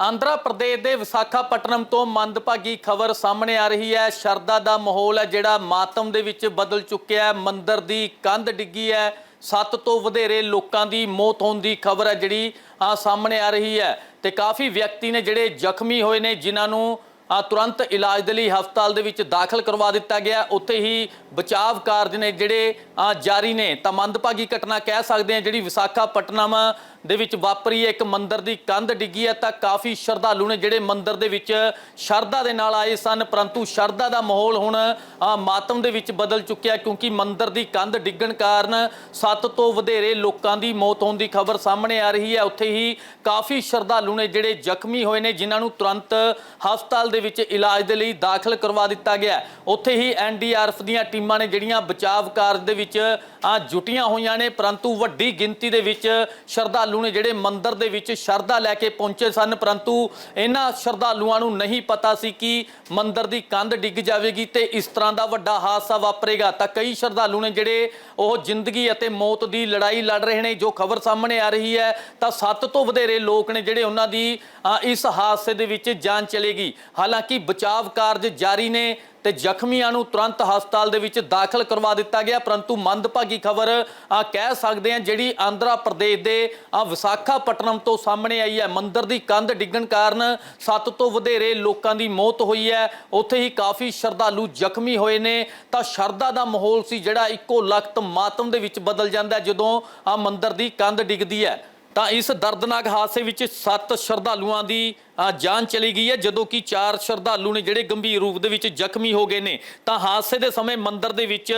ਆਂਧਰਾ ਪ੍ਰਦੇਸ਼ ਦੇ ਵਿਸਾਖਾਪਟਨਮ ਤੋਂ ਮੰਦਭਾਗੀ ਖਬਰ ਸਾਹਮਣੇ ਆ ਰਹੀ ਹੈ। ਸ਼ਰਧਾ ਦਾ ਮਾਹੌਲ ਹੈ ਜਿਹੜਾ ਮਾਤਮ ਦੇ ਵਿੱਚ ਬਦਲ ਚੁੱਕਿਆ ਹੈ। ਮੰਦਿਰ ਦੀ ਕੰਧ ਡਿੱਗੀ ਹੈ। ਸੱਤ ਤੋਂ ਵਧੇਰੇ ਲੋਕਾਂ ਦੀ ਮੌਤ ਹੋਣ ਦੀ ਖਬਰ ਹੈ ਜਿਹੜੀ ਆ ਸਾਹਮਣੇ ਆ ਰਹੀ ਹੈ। ਤੇ ਕਾਫੀ ਵਿਅਕਤੀ ਨੇ ਜਿਹੜੇ ਜ਼ਖਮੀ ਹੋਏ ਨੇ, ਜਿਨ੍ਹਾਂ ਨੂੰ ਤੁਰੰਤ ਇਲਾਜ ਦੇ ਲਈ ਹਸਪਤਾਲ ਦੇ ਵਿੱਚ ਦਾਖਲ ਕਰਵਾ ਦਿੱਤਾ ਗਿਆ। ਉੱਥੇ ਹੀ ਬਚਾਵ ਕਾਰਜ ਨੇ ਜਿਹੜੇ ਜਾਰੀ ਨੇ। ਤਾਂ ਮੰਦਭਾਗੀ ਘਟਨਾ ਕਹਿ ਸਕਦੇ ਆ ਜਿਹੜੀ ਵਿਸਾਖਾਪਟਨਮ ਦੇ ਵਿੱਚ ਵਾਪਰੀ ਹੈ। ਇੱਕ ਮੰਦਰ ਦੀ ਕੰਧ ਡਿੱਗੀ ਹੈ ਤਾਂ ਕਾਫੀ ਸ਼ਰਧਾਲੂ ਨੇ ਜਿਹੜੇ ਮੰਦਰ ਦੇ ਵਿੱਚ ਸ਼ਰਧਾ ਦੇ ਨਾਲ ਆਏ ਸਨ, ਪਰੰਤੂ ਸ਼ਰਧਾ ਦਾ ਮਾਹੌਲ ਹੁਣ ਮਾਤਮ ਦੇ ਵਿੱਚ ਬਦਲ ਚੁੱਕਿਆ ਕਿਉਂਕਿ ਮੰਦਰ ਦੀ ਕੰਧ ਡਿੱਗਣ ਕਾਰਨ ਸੱਤ ਤੋਂ ਵਧੇਰੇ ਲੋਕਾਂ ਦੀ ਮੌਤ ਹੋਣ ਦੀ ਖਬਰ ਸਾਹਮਣੇ ਆ ਰਹੀ ਹੈ। ਉੱਥੇ ਹੀ ਕਾਫੀ ਸ਼ਰਧਾਲੂ ਨੇ ਜਿਹੜੇ ਜ਼ਖਮੀ ਹੋਏ ਨੇ, ਜਿਨ੍ਹਾਂ ਨੂੰ ਤੁਰੰਤ ਹਸਪਤਾਲ ਦੇ ਵਿੱਚ ਇਲਾਜ ਦੇ ਲਈ ਦਾਖਲ ਕਰਵਾ ਦਿੱਤਾ ਗਿਆ ਉੱਥੇ ਹੀ ਐਨਡੀਆਰਐਫ ਦੀਆਂ ਟੀਮਾਂ ਨੇ ਜਿਹੜੀਆਂ ਬਚਾਵ ਕਾਰਜ ਦੇ ਵਿੱਚ ਆ ਜੁਟੀਆਂ ਹੋਈਆਂ ਨੇ, ਪਰੰਤੂ ਵੱਡੀ ਗਿਣਤੀ ਦੇ ਵਿੱਚ ਸ਼ਰਧਾਲੂ ਨੇ ਜਿਹੜੇ ਮੰਦਿਰ ਦੇ ਵਿੱਚ ਸ਼ਰਧਾ ਲੈ ਕੇ ਪਹੁੰਚੇ ਸਨ, ਪਰੰਤੂ ਇਹਨਾਂ ਸ਼ਰਧਾਲੂਆਂ ਨੂੰ ਨਹੀਂ ਪਤਾ ਸੀ ਕਿ ਮੰਦਿਰ ਦੀ ਕੰਧ ਡਿੱਗ ਜਾਵੇਗੀ ਤੇ ਇਸ ਤਰ੍ਹਾਂ ਦਾ ਵੱਡਾ ਹਾਦਸਾ ਵਾਪਰੇਗਾ। ਤਾਂ ਕਈ ਸ਼ਰਧਾਲੂ ਨੇ ਜਿਹੜੇ ਉਹ ਜ਼ਿੰਦਗੀ ਅਤੇ ਮੌਤ ਦੀ ਲੜਾਈ ਲੜ ਰਹੇ ਨੇ, ਜੋ ਖਬਰ ਸਾਹਮਣੇ ਆ ਰਹੀ ਹੈ, ਤਾਂ ਸੱਤ ਤੋਂ ਵਧੇਰੇ ਲੋਕ ਨੇ ਜਿਹੜੇ ਉਹਨਾਂ ਦੀ ਇਸ ਹਾਦਸੇ ਦੇ ਵਿੱਚ ਜਾਨ ਚਲੇਗੀ। ਹਾਲਾਂਕਿ ਬਚਾਵ ਕਾਰਜ ਜਾਰੀ ਨੇ ਤੇ ਜ਼ਖਮੀਆਂ ਨੂੰ ਤੁਰੰਤ ਹਸਪਤਾਲ ਦੇ ਵਿੱਚ ਦਾਖਲ ਕਰਵਾ ਦਿੱਤਾ ਗਿਆ, ਪਰੰਤੂ ਮੰਦਭਾਗੀ ਖਬਰ ਕਹਿ ਸਕਦੇ ਹਾਂ ਜਿਹੜੀ ਆਂਧਰਾ ਪ੍ਰਦੇਸ਼ ਦੇ ਆ ਵਿਸਾਖਾਪਟਨਮ ਤੋਂ ਸਾਹਮਣੇ ਆਈ ਹੈ। ਮੰਦਰ ਦੀ ਕੰਧ ਡਿੱਗਣ ਕਾਰਨ ਸੱਤ ਤੋਂ ਵਧੇਰੇ ਲੋਕਾਂ ਦੀ ਮੌਤ ਹੋਈ ਹੈ। ਉੱਥੇ ਹੀ ਕਾਫੀ ਸ਼ਰਧਾਲੂ ਜ਼ਖਮੀ ਹੋਏ ਨੇ। ਤਾਂ ਸ਼ਰਧਾ ਦਾ ਮਾਹੌਲ ਸੀ ਜਿਹੜਾ ਇੱਕੋ ਲਖਤ ਮਾਤਮ ਦੇ ਵਿੱਚ ਬਦਲ ਜਾਂਦਾ ਜਦੋਂ ਆ ਮੰਦਰ ਦੀ ਕੰਧ ਡਿੱਗਦੀ ਹੈ। ਤਾਂ ਇਸ ਦਰਦਨਾਕ ਹਾਦਸੇ ਵਿੱਚ ਸੱਤ ਸ਼ਰਧਾਲੂਆਂ ਦੀ ਜਾਨ ਚਲੀ ਗਈ ਹੈ, ਜਦੋਂ ਕਿ ਚਾਰ ਸ਼ਰਧਾਲੂ ਨੇ ਜਿਹੜੇ ਗੰਭੀਰ ਰੂਪ ਦੇ ਵਿੱਚ ਜ਼ਖਮੀ ਹੋ ਗਏ ਨੇ। ਤਾਂ ਹਾਦਸੇ ਦੇ ਸਮੇਂ ਮੰਦਿਰ ਦੇ ਵਿੱਚ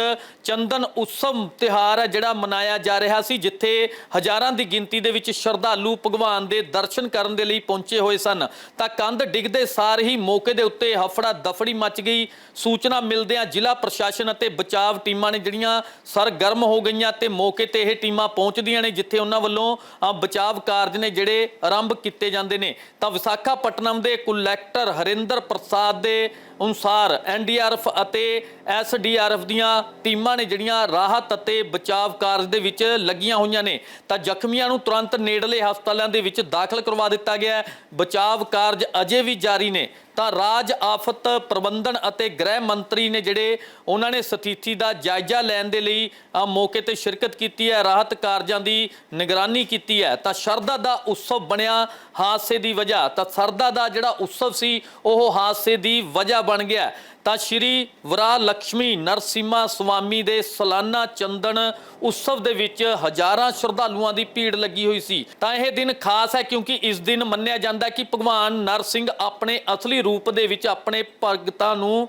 ਚੰਦਨ ਉਤਸਵ ਤਿਹਾਰ ਹੈ, ਜਿਹੜਾ ਮਨਾਇਆ ਜਾ ਰਿਹਾ ਸੀ, ਜਿੱਥੇ ਹਜ਼ਾਰਾਂ ਦੀ ਗਿਣਤੀ ਦੇ ਵਿੱਚ ਸ਼ਰਧਾਲੂ ਭਗਵਾਨ ਦੇ ਦਰਸ਼ਨ ਕਰਨ ਦੇ ਲਈ ਪਹੁੰਚੇ ਹੋਏ ਸਨ। ਤਾਂ ਕੰਧ ਡਿੱਗਦੇ ਸਾਰ ਹੀ ਮੌਕੇ ਦੇ ਉੱਤੇ ਹਫੜਾ ਦਫੜੀ ਮਚ ਗਈ। ਸੂਚਨਾ ਮਿਲਦਿਆਂ ਜ਼ਿਲ੍ਹਾ ਪ੍ਰਸ਼ਾਸਨ ਅਤੇ ਬਚਾਵ ਟੀਮਾਂ ਨੇ ਜਿਹੜੀਆਂ ਸਰਗਰਮ ਹੋ ਗਈਆਂ ਤੇ ਮੌਕੇ ਤੇ ਇਹ ਟੀਮਾਂ ਪਹੁੰਚਦੀਆਂ ਨੇ, ਜਿੱਥੇ ਉਹਨਾਂ ਵੱਲੋਂ ਬਚਾਵ ਕਾਰਜ ਨੇ ਜਿਹੜੇ ਆਰੰਭ ਕੀਤੇ ਜਾਂਦੇ ਨੇ। ਤਾਂ ਵਿਸਾਖਾਪਟਨਮ ਦੇ ਕੁਲੈਕਟਰ ਹਰਿੰਦਰ ਪ੍ਰਸਾਦ ਦੇ ਅਨੁਸਾਰ ਐਨਡੀਆਰਐਫ ਅਤੇ ਐਸਡੀਆਰਐਫ ਦੀਆਂ ਟੀਮਾਂ ਨੇ ਜਿਹੜੀਆਂ ਰਾਹਤ ਅਤੇ ਬਚਾਵ ਕਾਰਜ ਦੇ ਵਿੱਚ ਲੱਗੀਆਂ ਹੋਈਆਂ ਨੇ, ਤਾਂ ਜ਼ਖਮੀਆਂ ਨੂੰ ਤੁਰੰਤ ਨੇੜਲੇ ਹਸਪਤਾਲਾਂ ਦੇ ਵਿੱਚ ਦਾਖਲ ਕਰਵਾ ਦਿੱਤਾ ਗਿਆ ਹੈ। ਬਚਾਵ ਕਾਰਜ ਅਜੇ ਵੀ ਜਾਰੀ ਨੇ। ਤਾਂ ਰਾਜ ਆਫਤ ਪ੍ਰਬੰਧਨ ਅਤੇ ਗ੍ਰਹਿ ਮੰਤਰੀ ਨੇ ਜਿਹੜੇ ਉਹਨਾਂ ਨੇ ਸਥਿਤੀ ਦਾ ਜਾਇਜ਼ਾ ਲੈਣ ਦੇ ਲਈ ਮੌਕੇ ਤੇ ਸ਼ਿਰਕਤ ਕੀਤੀ ਹੈ, ਰਾਹਤ ਕਾਰਜਾਂ ਦੀ ਨਿਗਰਾਨੀ ਕੀਤੀ ਹੈ, ਤਾਂ ਸ਼ਰਧਾ ਦਾ ਉਤਸਵ ਬਣਿਆ ਹਾਦਸੇ ਦੀ ਵਜ੍ਹਾ, ਤਾਂ ਸਰਦਾ ਦਾ ਜਿਹੜਾ ਉਤਸਵ ਸੀ, ਉਹ ਹਾਦਸੇ ਦੀ ਵਜ੍ਹਾ ਬਣ ਗਿਆ। ਤਾਂ ਸ਼੍ਰੀ ਵਰਾ ਲక్ష్ਮੀ ਨਰਸਿਮਾ ਸੁਆਮੀ ਦੇ ਸਾਲਾਨਾ ਚੰਦਨ ਉਤਸਵ ਦੇ ਵਿੱਚ ਹਜ਼ਾਰਾਂ ਸ਼ਰਧਾਲੂਆਂ ਦੀ ਭੀੜ ਲੱਗੀ ਹੋਈ ਸੀ। ਤਾਂ ਇਹ ਦਿਨ ਖਾਸ ਹੈ ਕਿਉਂਕਿ ਇਸ ਦਿਨ ਮੰਨਿਆ ਜਾਂਦਾ ਕਿ ਭਗਵਾਨ ਨਰਸਿੰਘ ਆਪਣੇ ਅਸਲੀ ਰੂਪ ਦੇ ਵਿੱਚ ਆਪਣੇ ਭਗਤਾਂ ਨੂੰ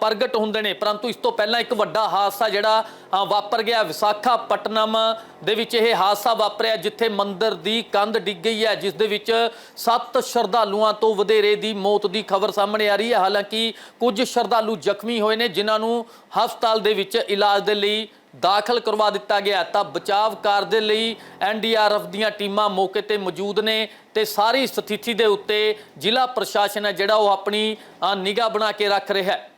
ਪ੍ਰਗਟ ਹੁੰਦੇ ਨੇ। ਪਰੰਤੂ ਇਸ ਤੋਂ ਪਹਿਲਾਂ ਇੱਕ ਵੱਡਾ ਹਾਦਸਾ ਜਿਹੜਾ ਵਾਪਰ ਗਿਆ। ਵਿਸਾਖਾ ਪਟਨਮ ਦੇ ਵਿੱਚ ਇਹ ਹਾਦਸਾ ਵਾਪਰਿਆ, ਜਿੱਥੇ ਮੰਦਿਰ ਦੀ ਕੰਧ ਡਿੱਗ ਗਈ ਹੈ, ਜਿਸ ਦੇ ਵਿੱਚ ਸੱਤ ਸ਼ਰਧਾਲੂਆਂ ਤੋਂ ਵਧੇਰੇ ਦੀ ਮੌਤ ਦੀ ਖਬਰ ਸਾਹਮਣੇ ਆ ਰਹੀ ਹੈ। ਹਾਲਾਂਕਿ ਕੁਝ ਸ਼ਰਧਾਲੂ ਜ਼ਖਮੀ ਹੋਏ ਨੇ, ਜਿਨ੍ਹਾਂ ਨੂੰ ਹਸਪਤਾਲ ਦੇ ਵਿੱਚ ਇਲਾਜ ਦੇ ਲਈ ਦਾਖਲ ਕਰਵਾ ਦਿੱਤਾ ਗਿਆ ਤਾਂ ਬਚਾਵ ਕਾਰਜ ਦੇ ਲਈ ਐਨਡੀਆਰਐਫ ਦੀਆਂ ਟੀਮਾਂ ਮੌਕੇ ਤੇ ਮੌਜੂਦ ਨੇ ਤੇ ਸਾਰੀ ਸਥਿਤੀ ਦੇ ਉੱਤੇ ਜ਼ਿਲ੍ਹਾ ਪ੍ਰਸ਼ਾਸਨ ਹੈ ਜਿਹੜਾ ਉਹ ਆਪਣੀ ਨਿਗਾਹ ਬਣਾ ਕੇ ਰੱਖ ਰਿਹਾ ਹੈ।